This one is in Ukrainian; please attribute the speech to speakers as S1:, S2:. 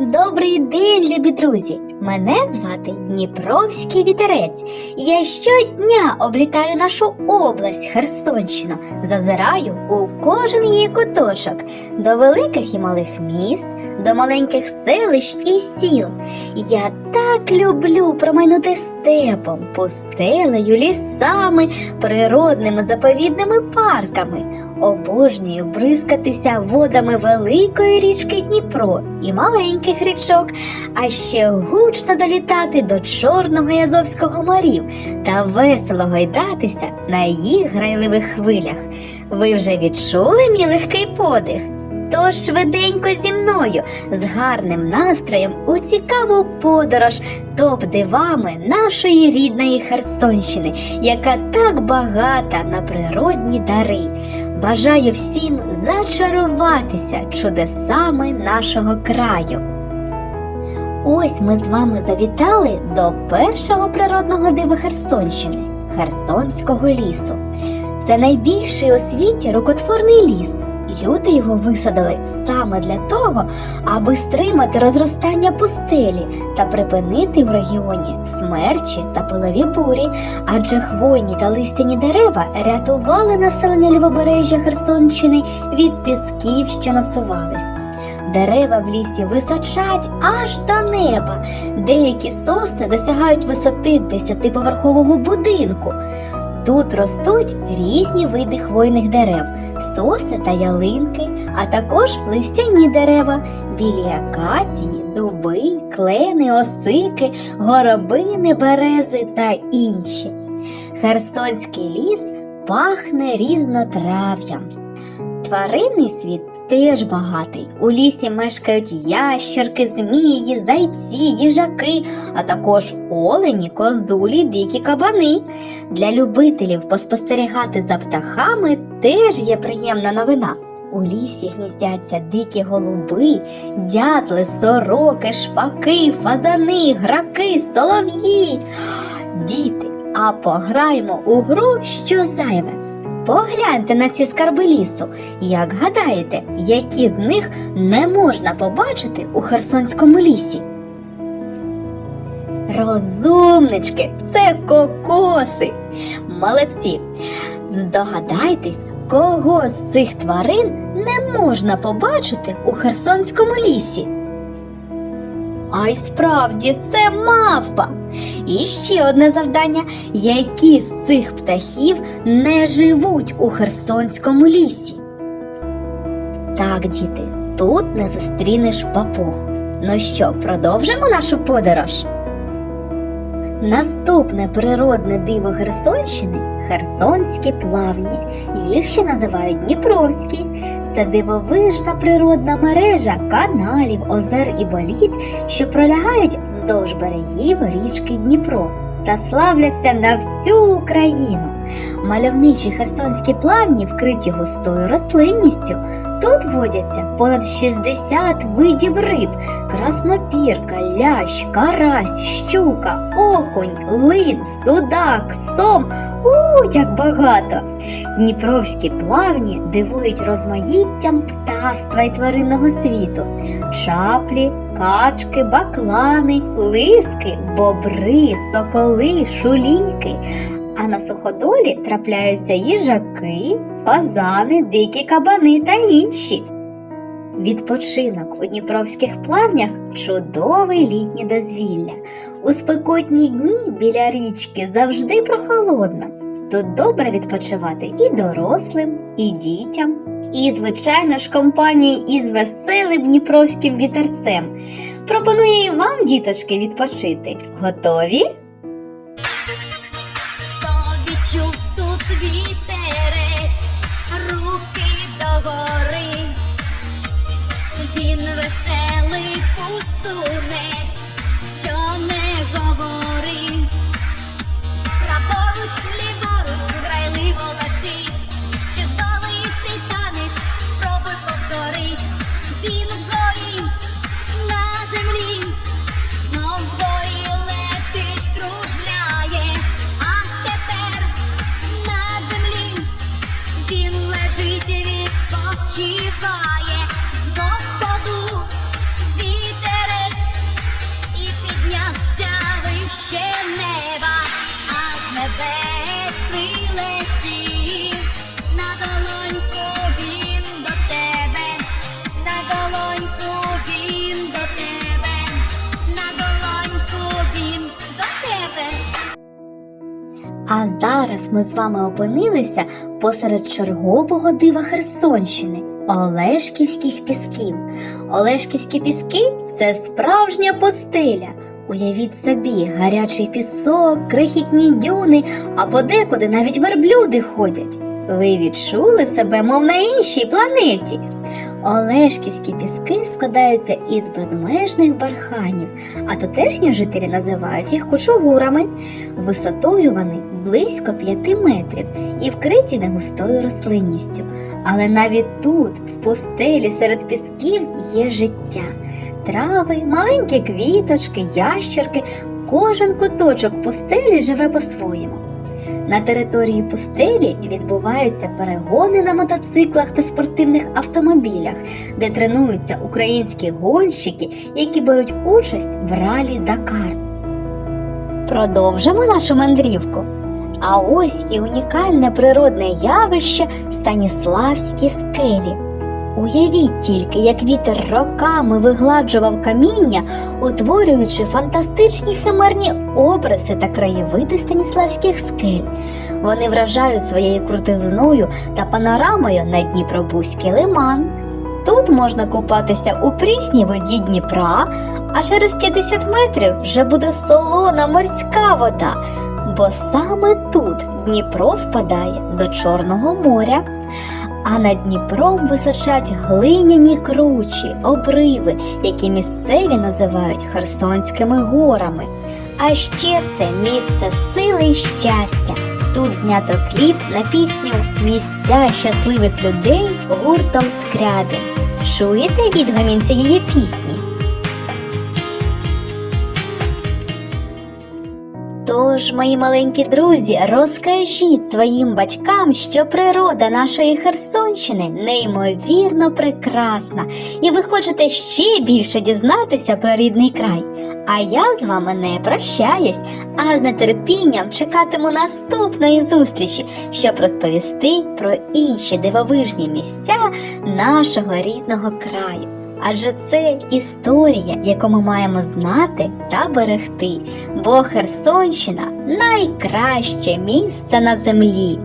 S1: Добрий день, любі друзі! Мене звати Дніпровський вітерець. Я щодня облітаю нашу область Херсонщину, зазираю у кожен її куточок, до великих і малих міст, до маленьких селищ і сіл. Я так люблю промайнути степом, пустелею, лісами, природними заповідними парками. Обожнюю бризкатися водами великої річки Дніпро і маленьких річок, а ще гучно долітати до Чорного і Азовського морів та весело гойдатися на їх грайливих хвилях. Ви вже відчули мій легкий подих? Тож швиденько зі мною з гарним настроєм у цікаву подорож топ дивами нашої рідної Херсонщини, яка так багата на природні дари. Бажаю всім зачаруватися чудесами нашого краю. Ось ми з вами завітали до першого природного дива Херсонщини Херсонського лісу. Це найбільший у світі рукотворний ліс. Люди його висадили саме для того, аби стримати розростання пустелі та припинити в регіоні смерчі та пилові бурі, адже хвойні та листяні дерева рятували населення лівобережжя Херсонщини від пісків, що насувались. Дерева в лісі височать аж до неба. Деякі сосни досягають висоти десятиповерхового будинку. Тут ростуть різні види хвойних дерев, сосни та ялинки, а також листяні дерева, білі акації, дуби, клени, осики, горобини, берези та інші. Херсонський ліс пахне різнотрав'ям. Тваринний світ теж багатий. У лісі мешкають ящерки, змії, зайці, їжаки, а також олені, козулі, дикі кабани. Для любителів поспостерігати за птахами теж є приємна новина. У лісі гніздяться дикі голуби, дятли, сороки, шпаки, фазани, граки, солов'ї. Діти, а пограємо у гру, що зайве. Погляньте на ці скарби лісу. Як гадаєте, які з них не можна побачити у Херсонському лісі? Розумнички, це кокоси. Молодці. Здогадайтесь, кого з цих тварин не можна побачити у Херсонському лісі? А й справді це мавпа. І ще одне завдання: які з цих птахів не живуть у Херсонському лісі? Так, діти, тут не зустрінеш папуг. Ну що, продовжимо нашу подорож? Наступне природне диво Херсонщини Херсонські плавні. Їх ще називають Дніпровські. Це дивовижна природна мережа каналів, озер і боліт, що пролягають вздовж берегів річки Дніпро та славляться на всю Україну. Мальовничі херсонські плавні вкриті густою рослинністю. Тут водяться понад 60 видів риб: краснопірка, лящ, карась, щука, окунь, лин, судак, сом. У, як багато! Дніпровські плавні дивують розмаїттям птаства й тваринного світу: чаплі, качки, баклани, лиски, бобри, соколи, шулійки. А на суходолі трапляються їжаки, фазани, дикі кабани та інші. Відпочинок у дніпровських плавнях чудове літнє дозвілля. У спекотні дні біля річки завжди прохолодно. Тут добре відпочивати і дорослим, і дітям, і, звичайно ж, компанії із веселим дніпровським вітерцем. Пропоную і вам, діточки, відпочити. Готові?
S2: Він веселий пустунець, що не говори, праворуч, ліворуч, грайливо летить, чудовий цей танець, спробуй повторить, він в на землі. Знов бої летить, кружляє, а тепер на землі він лежить, і відпочиває, Господу вітерець.
S1: І піднявся вище неба, а з небес на долоньку він до тебе, на долоньку він до тебе, на долоньку він до тебе. А зараз ми з вами опинилися посеред чергового дива Херсонщини. Олешківських пісків. Олешківські піски це справжня пустеля. Уявіть собі, гарячий пісок, крихітні дюни, а подекуди навіть верблюди ходять. Ви відчули себе, мов на іншій планеті. Олешківські піски складаються із безмежних барханів, а тутешні жителі називають їх кучугурами. Висотою вони близько 5 метрів і вкриті негустою рослинністю. Але навіть тут, в пустелі серед пісків, є життя. Трави, маленькі квіточки, ящерки, кожен куточок пустелі живе по-своєму. На території пустелі відбуваються перегони на мотоциклах та спортивних автомобілях, де тренуються українські гонщики, які беруть участь в ралі Дакар. Продовжимо нашу мандрівку. А ось і унікальне природне явище Станіславські скелі. Уявіть тільки, як вітер роками вигладжував каміння, утворюючи фантастичні химерні образи та краєвиди станіславських скель. Вони вражають своєю крутизною та панорамою на Дніпробузький лиман. Тут можна купатися у прісній воді Дніпра, а через 50 метрів вже буде солона морська вода, бо саме тут Дніпро впадає до Чорного моря. А над Дніпром височать глиняні кручі, обриви, які місцеві називають Херсонськими горами. А ще це місце сили і щастя. Тут знято кліп на пісню Місця щасливих людей гуртом скрябін. Чуєте відгомін цієї пісні? Тож, мої маленькі друзі, розкажіть своїм батькам, що природа нашої Херсонщини неймовірно прекрасна, і ви хочете ще більше дізнатися про рідний край. А я з вами не прощаюсь, а з нетерпінням чекатиму наступної зустрічі, щоб розповісти про інші дивовижні місця нашого рідного краю. Адже це історія, яку ми маємо знати та берегти, бо Херсонщина найкраще місце на землі.